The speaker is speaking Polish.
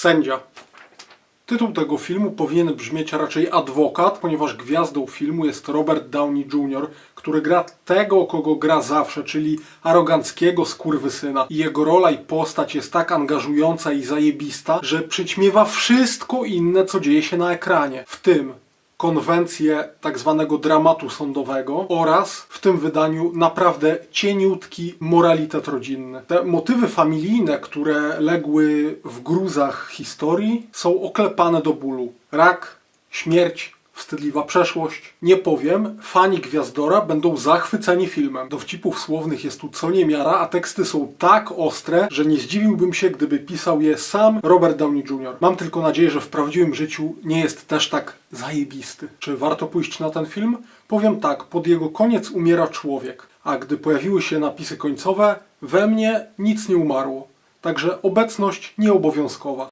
Sędzia. Tytuł tego filmu powinien brzmieć raczej adwokat, ponieważ gwiazdą filmu jest Robert Downey Jr., który gra tego, kogo gra zawsze, czyli aroganckiego skurwysyna. I jego rola i postać jest tak angażująca i zajebista, że przyćmiewa wszystko inne, co dzieje się na ekranie. W tym konwencję tak zwanego dramatu sądowego oraz w tym wydaniu naprawdę cieniutki moralitet rodzinny. Te motywy familijne, które legły w gruzach historii, są oklepane do bólu. Rak, śmierć, wstydliwa przeszłość. Nie powiem, fani Gwiazdora będą zachwyceni filmem. Dowcipów słownych jest tu co niemiara, a teksty są tak ostre, że nie zdziwiłbym się, gdyby pisał je sam Robert Downey Jr. Mam tylko nadzieję, że w prawdziwym życiu nie jest też tak zajebisty. Czy warto pójść na ten film? Powiem tak, pod jego koniec umiera człowiek, a gdy pojawiły się napisy końcowe, we mnie nic nie umarło. Także obecność nieobowiązkowa.